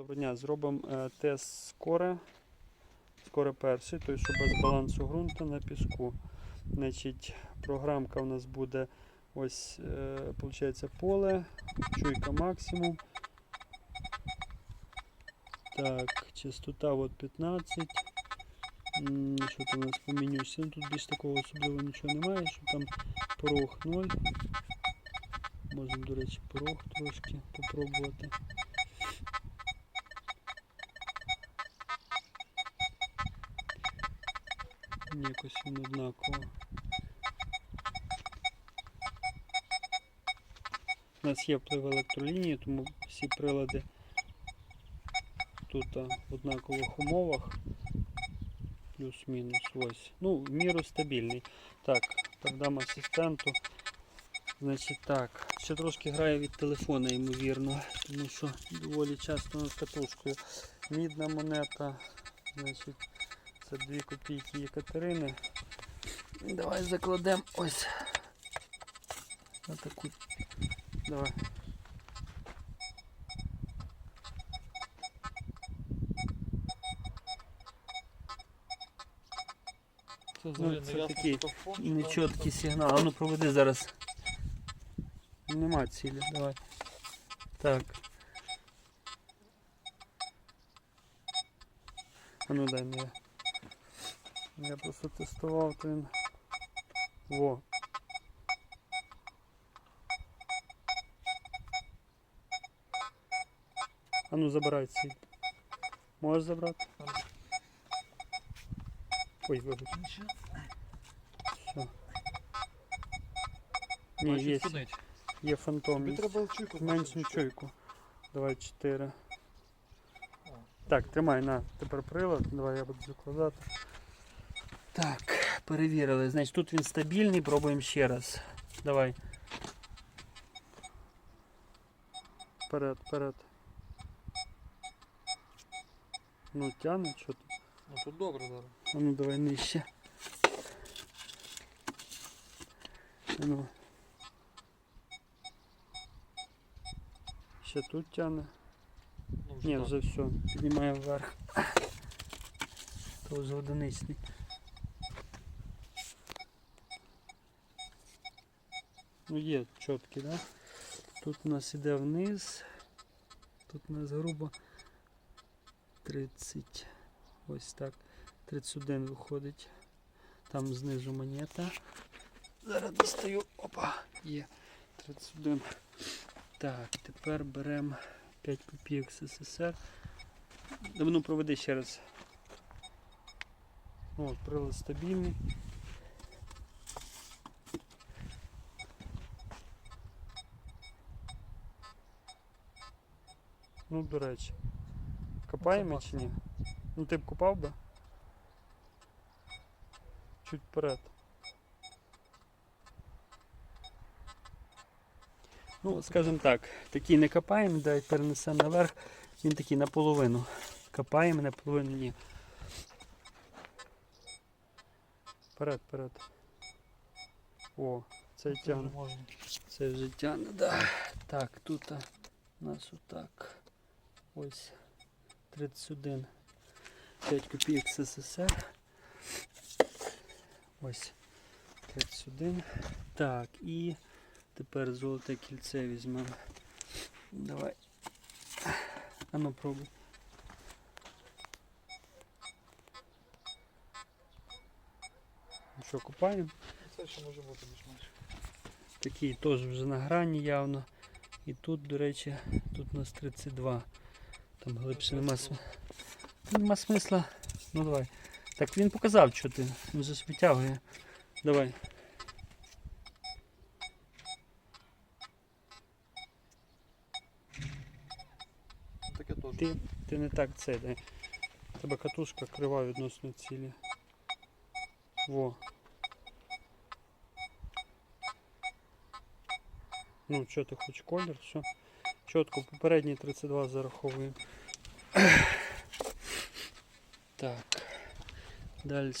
Доброго дня, зробимо е, тест скоре. Скоре перший, той, що без балансу ґрунту на піску. Значить, програмка у нас буде ось, е, виходить, поле, чуйка максимум. Так, частота от 15. М, Що там у нас по меню? Ну, Тут більш такого особливого нічого немає, що там порог 0. Можемо, до речі, порог трошки попробувати. Ні, Якось він однаково. У нас є вплив електролінії, тому всі прилади тут в однакових умовах. Плюс-мінус ось. Ну, міру стабільний. Так, передам асистенту. Значить так, ще трошки грає від телефона, ймовірно, тому що доволі часто над катушкою. Мідна монета, значить, це 2 копійки Єкатерини. Давай закладемо ось на таку. Давай. Це Ну, це такий Нечіткий сигнал. А ну проведи зараз. Нема цілі, давай. Так. А ну дай мені. Я просто тестував, то він. Во. А ну забирай ціль. Можеш забрати? Ой, вибач. Нічого. Все. Ні, є, є фантом. Тобі треба чуйку. Меншу чуйку. Давай 4. Так, тримай на тепер прилад. Давай я буду закладати. Так, перевірили. Значить тут він стабільний, пробуємо ще раз. Давай. Вперед, вперед. Ну тягне, що ти? Ну тут добре зараз. А ну давай нижче. Ну. Ще тут тягне. Ну, Ні, так. вже все. Піднімаємо вверх. То вже одиничний. Ну є чіткий, да? Тут у нас іде вниз. Тут у нас грубо 30. Ось так. 31 виходить. Там знизу монета. Зараз достаю. Опа, є. 31. Так, тепер беремо 5 копійок СССР. Давно проведи ще раз. О, прилад стабільний. Ну, до речі. Копаємо чи ні? Ну ти б купав би? Чуть вперед. Ну, скажімо так, такий не копаємо, дай перенесемо наверх. Він такий наполовину. Копаємо, наполовину ні. Вперед, вперед. О, цей Це тягне. Це вже тягне, да. Так, тут у нас отак. Ось 31. 5 копійок СССР. Ось 31. Так, і тепер золоте кільце візьмемо. Давай. А ну пробуй. Ну що, купаємо? Це ще може бути більш-менш. Такий теж вже на грані явно. І тут, до речі, тут у нас 32. Там глибше нема, нема смисла. Ну давай. Так він показав, що ти. Він же витягує. Давай. Таке теж. Ти, ти не так це. дай. Тебе катушка крива відносно цілі. Во. Ну, що ти хочеш колір? Все. Чітко, попередній 32 зараховуємо. Так. Далі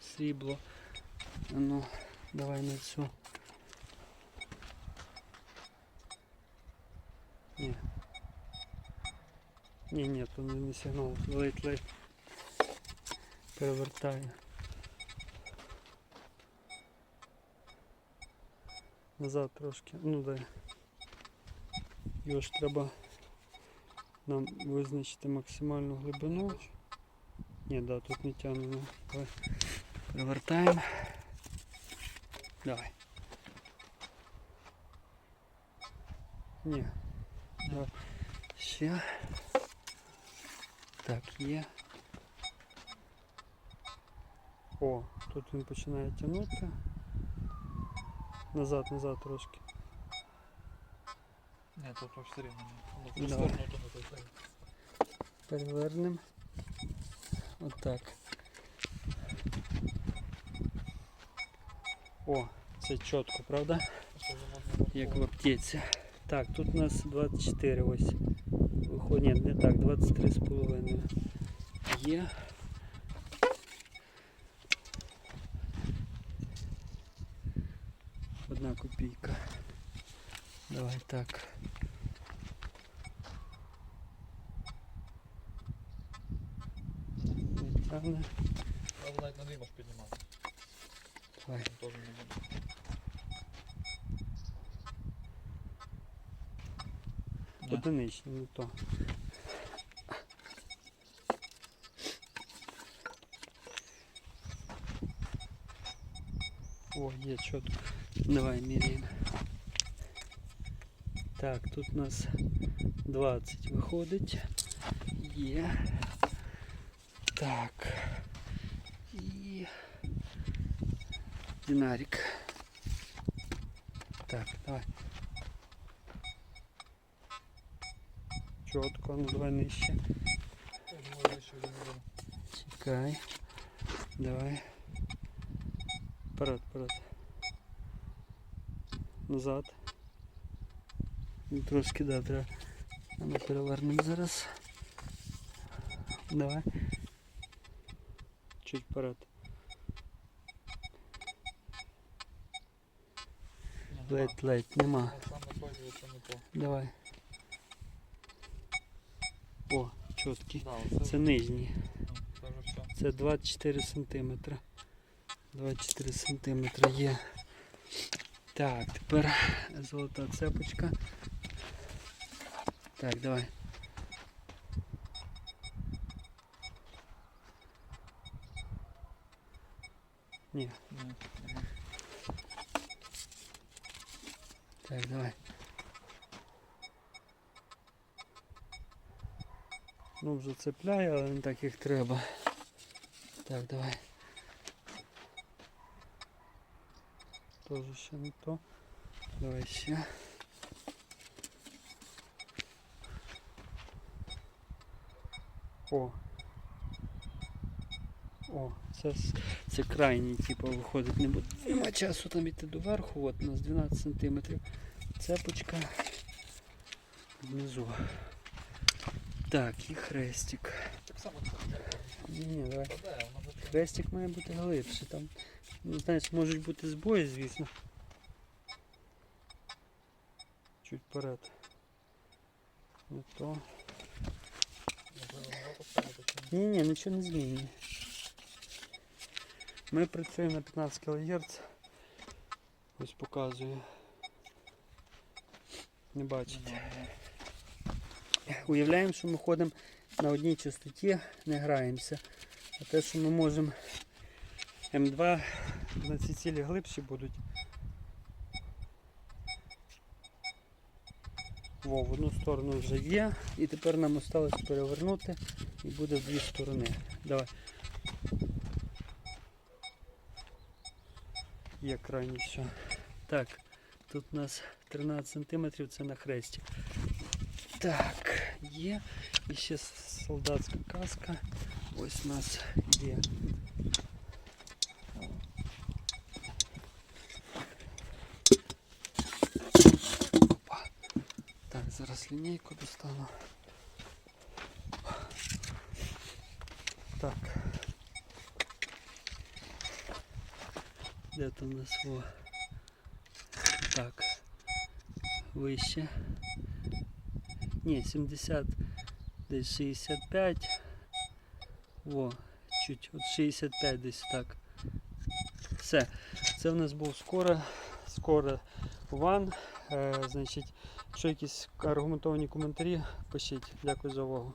срібло. А Ну, давай на цю. Ні. Ні, ні, то не, не сигнал. Лейт-лейт. Перевертаю. Назад трошки. Ну дай. Його ж треба нам визначити максимальну глибину. Ні, да, тут не тягне. Ну, давай. Перевертаємо. Давай. Ні. Давай. Ще. Так, є. О, тут він починає тягнути. Назад, назад трошки. Ні, тут все рівно. Той. Перевернемо. Отак. О, це чітко, правда? Як в аптеці. Так, тут у нас 24 ось. Виходить, ні, не так, 23 з половиною. Є. Одна копійка. Давай так. Не тягне. Але навіть на дві можеш піднімати. Давай. Там теж не буде. Ні. Одиничний, не то. О, є чітко. Давай міряємо. Так, тут у нас 20 виходить. Є. Так. І динарик. Так, давай. Чітко, ну давай нижче. Чекай. Давай. Вперед, вперед. Назад. Трошки, да, треба. Ми перевернемо зараз. Давай. Чуть вперед. Ні, нема. Ледь, ледь, нема. От Саме той, це не то. Давай. О, чіткий. Да, оце Це нижній. ну, це вже все. Це 24 сантиметри. 24 сантиметри є. Так, тепер золота цепочка. Так, давай. Ні, так, давай. Ну, вже цепляє, але не так як треба. Так, давай. Тоже ще не то. Давай ще. О. О, це, це крайній, типу, виходить, не буде. Нема часу там іти доверху, от у нас 12 сантиметрів. Цепочка внизу. Так, і хрестик. Так само. Ні, ні, давай. Хрестик має бути глибше. Там, ну, знаєш, можуть бути збої, звісно. Чуть вперед. Не то. Не поставити чи ні. Ні, ні, нічого не змінює. Ми працюємо на 15 кГц. Ось показую. Не бачите. Уявляємо, що ми ходимо на одній частоті, не граємося. А те, що ми можемо М2 на ці цілі глибші будуть. Во, в одну сторону вже є. І тепер нам осталось перевернути і буде в дві сторони. Давай. Є крайні все. Так, тут у нас 13 см, це на хресті. Так, є. І ще солдатська каска. Ось у нас є. Опа. Так, зараз лінійку достану. Так. Де у нас во? Так. Вище. Ні, 70 десь 65. О, чуть от 65 десь так. Все. Це в нас був скоро, скоро ван. Е, значить, якщо якісь аргументовані коментарі, пишіть. Дякую за увагу.